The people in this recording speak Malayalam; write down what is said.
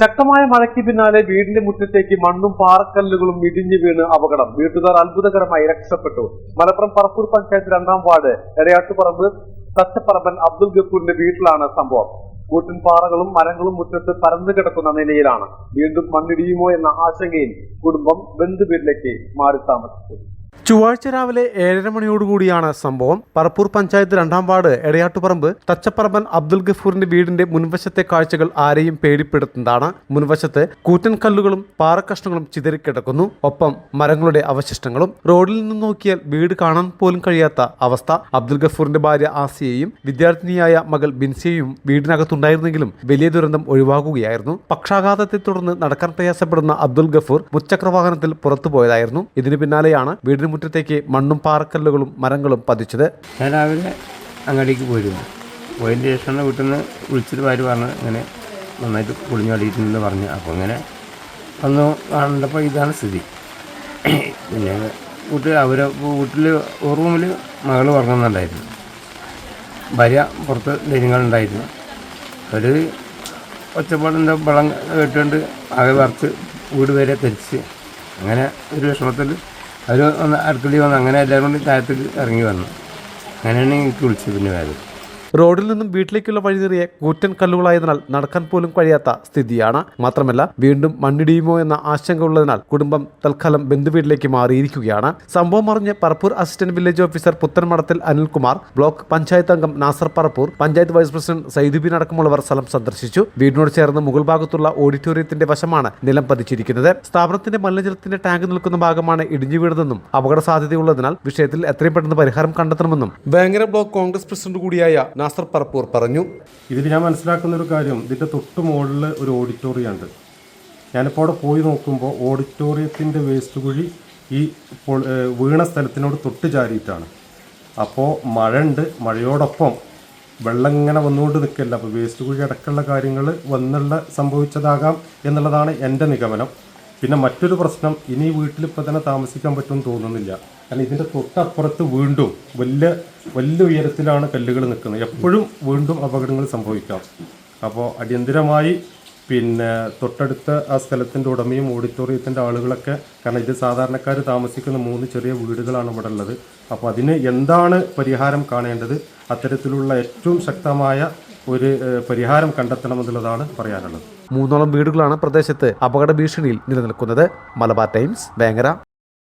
ശക്തമായ മഴയ്ക്ക് പിന്നാലെ വീടിന്റെ മുറ്റത്തേക്ക് മണ്ണും പാറക്കല്ലുകളും ഇടിഞ്ഞു വീണ് അപകടം. വീട്ടുകാർ അത്ഭുതകരമായി രക്ഷപ്പെട്ടു. മലപ്പുറം പറപ്പൂർ പഞ്ചായത്ത് രണ്ടാം വാർഡ് എടയാട്ടുപറമ്പ് തച്ചപ്പറമ്പൻ അബ്ദുൽ ഗഫൂറിന്റെ വീട്ടിലാണ് സംഭവം. കൂറ്റൻ പാറകളും മരങ്ങളും മുറ്റത്ത് പരന്നു കിടക്കുന്ന നിലയിലാണ്. വീണ്ടും മണ്ണിടിയുമോ എന്ന ആശങ്കയിൽ കുടുംബം ബന്ധുവീട്ടിലേക്ക് മാറി താമസിച്ചു. ചൊവ്വാഴ്ച രാവിലെ ഏഴര മണിയോടുകൂടിയാണ് സംഭവം. പറപ്പൂർ പഞ്ചായത്ത് രണ്ടാം വാർഡ് എടയാട്ടുപറമ്പ് തച്ചപ്പറമ്പൻ അബ്ദുൽ ഗഫൂറിന്റെ വീടിന്റെ മുൻവശത്തെ കാഴ്ചകൾ ആരെയും പേടിപ്പെടുത്തുന്നതാണ്. മുൻവശത്ത് കൂറ്റൻ കല്ലുകളും പാറക്കഷ്ണങ്ങളും ചിതറിക്കിടക്കുന്നു ഒപ്പം മരങ്ങളുടെ അവശിഷ്ടങ്ങളും. റോഡിൽ നിന്ന് നോക്കിയാൽ വീട് കാണാൻ പോലും കഴിയാത്ത അവസ്ഥ. അബ്ദുൽ ഗഫൂറിന്റെ ഭാര്യ ആസിയയും വിദ്യാർത്ഥിനിയായ മകൾ ബിൻസിയയും വീടിനകത്തുണ്ടായിരുന്നെങ്കിലും വലിയ ദുരന്തം ഒഴിവാക്കുകയായിരുന്നു. പക്ഷാഘാതത്തെ തുടർന്ന് നടക്കാൻ പ്രയാസപ്പെടുന്ന അബ്ദുൽ ഗഫൂർ മുച്ചക്രവാഹനത്തിൽ പുറത്തുപോയതായിരുന്നു. ഇതിനു പിന്നാലെയാണ് വീടിന് മുറ്റത്തേക്ക് മണ്ണും പാറക്കല്ലുകളും മരങ്ങളും പതിച്ചത് ഞാൻ രാവിലെ അങ്ങാടിക്ക് പോയിരുന്നു. പോയതിന് ശേഷമാണ് വീട്ടിൽ നിന്ന് വിളിച്ചിട്ട് ഭാര്യ പറഞ്ഞു ഇങ്ങനെ നന്നായിട്ട് പൊളിഞ്ഞു അടിയിട്ടുണ്ടെന്ന് പറഞ്ഞു. അപ്പോൾ ഇങ്ങനെ വന്നു കണ്ടപ്പോൾ ഇതാണ് സ്ഥിതി. പിന്നെ വീട്ടിൽ അവരെ വീട്ടിൽ റൂമിൽ മകൾ ഉറങ്ങുന്നുണ്ടായിരുന്നു. ഭാര്യ പുറത്ത് ധൈര്യങ്ങളുണ്ടായിരുന്നു. അവർ ഒച്ചപ്പാടിന്റെ വെള്ളം കേട്ടുകൊണ്ട് ആകെ വറുത്ത് വീട് വരെ തിരിച്ച് അങ്ങനെ ഒരു വിഷമത്തിൽ അവർ ഒന്ന് അടുക്കളയിൽ വന്ന് അങ്ങനെ എല്ലാവരും കൂടി താഴത്തേക്ക് ഇറങ്ങി വന്നു. അങ്ങനെയാണ് എനിക്ക് വിളിച്ചത് പിന്നെ വേദന റോഡിൽ നിന്നും വീട്ടിലേക്കുള്ള വഴി നിറയെ കൂറ്റൻ കല്ലുകളായതിനാൽ നടക്കാൻ പോലും കഴിയാത്ത സ്ഥിതിയാണ്. മാത്രമല്ല വീണ്ടും മണ്ണിടിയുമോ എന്ന ആശങ്ക ഉള്ളതിനാൽ കുടുംബം തൽക്കാലം ബന്ധുവീട്ടിലേക്ക് മാറിയിരിക്കുകയാണ്. സംഭവം അറിഞ്ഞ് Parappur assistant village officer Puthanmadathil Anilkumar block panchayat അംഗം നാസർ പറപ്പൂർ പഞ്ചായത്ത് വൈസ് പ്രസിഡന്റ് സൈദുബിൻ അടക്കമുള്ളവർ സ്ഥലം സന്ദർശിച്ചു. വീടിനോട് ചേർന്ന് മുകൾ ഭാഗത്തുള്ള ഓഡിറ്റോറിയത്തിന്റെ വശമാണ് നിലം പതിച്ചിരിക്കുന്നത്. സ്ഥാപനത്തിന്റെ മലിനജലത്തിന്റെ ടാങ്ക് നിൽക്കുന്ന ഭാഗമാണ് ഇടിഞ്ഞു വീണതെന്നും അപകട സാധ്യതയുള്ളതിനാൽ വിഷയത്തിൽ എത്രയും പെട്ടെന്ന് പരിഹാരം കണ്ടെത്തണമെന്നും വേങ്ങര ബ്ലോക്ക് കോൺഗ്രസ് പ്രസിഡന്റ് കൂടിയായ നാസർ പറപ്പൂർ പറഞ്ഞു. ഇതിൽ ഞാൻ മനസ്സിലാക്കുന്ന ഒരു കാര്യം ഇതിന്റെ തൊട്ട് മുകളിൽ ഒരു ഓഡിറ്റോറിയം ഉണ്ട്. ഞാനിപ്പോൾ അവിടെ പോയി നോക്കുമ്പോൾ ഓഡിറ്റോറിയത്തിന്റെ വേസ്റ്റ് കുഴി ഈ വീണ സ്ഥലത്തിനോട് തൊട്ട് ചാരിയിട്ടാണ്. അപ്പോൾ മഴ ഉണ്ട് മഴയോടൊപ്പം വെള്ളം ഇങ്ങനെ വന്നുകൊണ്ട് നിൽക്കില്ല അപ്പോൾ വേസ്റ്റ് കുഴി അടക്കമുള്ള കാര്യങ്ങൾ വന്നുള്ള സംഭവിച്ചതാകാം എന്നുള്ളതാണ് എന്റെ നിഗമനം. പിന്നെ മറ്റൊരു പ്രശ്നം ഇനി വീട്ടിൽ ഇപ്പം തന്നെ താമസിക്കാൻ പറ്റുമെന്ന് തോന്നുന്നില്ല. കാരണം ഇതിന്റെ തൊട്ടപ്പുറത്ത് വീണ്ടും വലിയ വലിയ ഉയരത്തിലാണ് കല്ലുകൾ നിൽക്കുന്നത്. എപ്പോഴും വീണ്ടും അപകടങ്ങൾ സംഭവിക്കാം. അപ്പോൾ അടിയന്തിരമായി പിന്നെ തൊട്ടടുത്ത ആ സ്ഥലത്തിന്റെ ഉടമയും ഓഡിറ്റോറിയത്തിന്റെ ആളുകളൊക്കെ കാരണം ഇത് സാധാരണക്കാർ താമസിക്കുന്ന മൂന്ന് ചെറിയ വീടുകളാണ് ഇവിടെ ഉള്ളത്. അപ്പോൾ അതിന് എന്താണ് പരിഹാരം കാണേണ്ടത്? അത്തരത്തിലുള്ള ഏറ്റവും ശക്തമായ ഒരു പരിഹാരം കണ്ടെത്തണമെന്നുള്ളതാണ് പറയാനുള്ളത്. മൂന്നോളം വീടുകളാണ് പ്രദേശത്ത് അപകട ഭീഷണിയിൽ നിലനിൽക്കുന്നത്. മലബാർ ടൈംസ് വേങ്ങര.